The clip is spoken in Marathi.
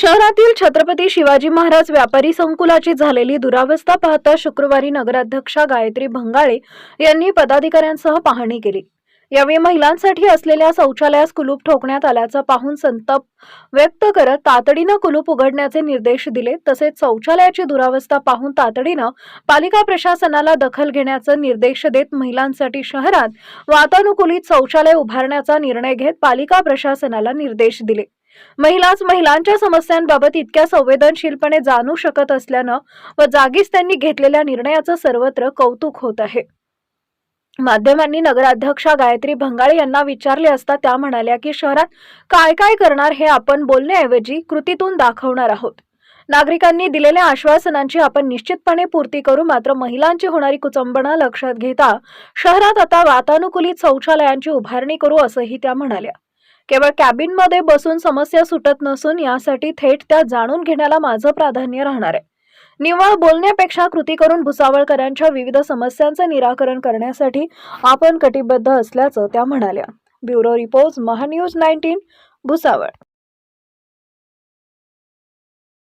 शहरातील छत्रपती शिवाजी महाराज व्यापारी संकुलाची झालेली दुरावस्था पाहता शुक्रवारी नगराध्यक्षा गायत्री भंगाळे यांनी पदाधिकाऱ्यांसह पाहणी केली. यावेळी महिलांसाठी असलेल्या शौचालयास कुलूप ठोकण्यात आल्याचं पाहून संताप व्यक्त करत तातडीनं कुलूप उघडण्याचे निर्देश दिले. तसेच शौचालयाची दुरावस्था पाहून तातडीनं पालिका प्रशासनाला दखल घेण्याचे निर्देश देत महिलांसाठी शहरात वातानुकूलित शौचालय उभारण्याचा निर्णय घेत पालिका प्रशासनाला निर्देश दिले. महिलाच महिलांच्या समस्यांबाबत इतक्या संवेदनशीलपणे जाणू शकत असल्यानं व जागीच त्यांनी घेतलेल्या निर्णयाचं सर्वत्र कौतुक होत आहे. माध्यमांनी नगराध्यक्षा गायत्री भंगाळे यांना विचारले असता त्या म्हणाल्या की शहरात काय काय करणार हे आपण बोलण्याऐवजी कृतीतून दाखवणार आहोत. नागरिकांनी दिलेल्या आश्वासनांची आपण निश्चितपणे पूर्ती करू मात्र महिलांची होणारी कुचंबणा लक्षात घेता शहरात आता वातानुकूलित शौचालयांची उभारणी करू असंही त्या म्हणाल्या. केवळ कॅबिनमध्ये बसून समस्या सुटत नसून यासाठी थेट त्या जाणून घेण्याला माझं प्राधान्य राहणार आहे. निव्वळ बोलण्यापेक्षा कृती करून भुसावळकरांच्या विविध समस्यांचं निराकरण करण्यासाठी आपण कटिबद्ध असल्याचं त्या म्हणाल्या. Bureau report Mahanews nineteen Bhusawal.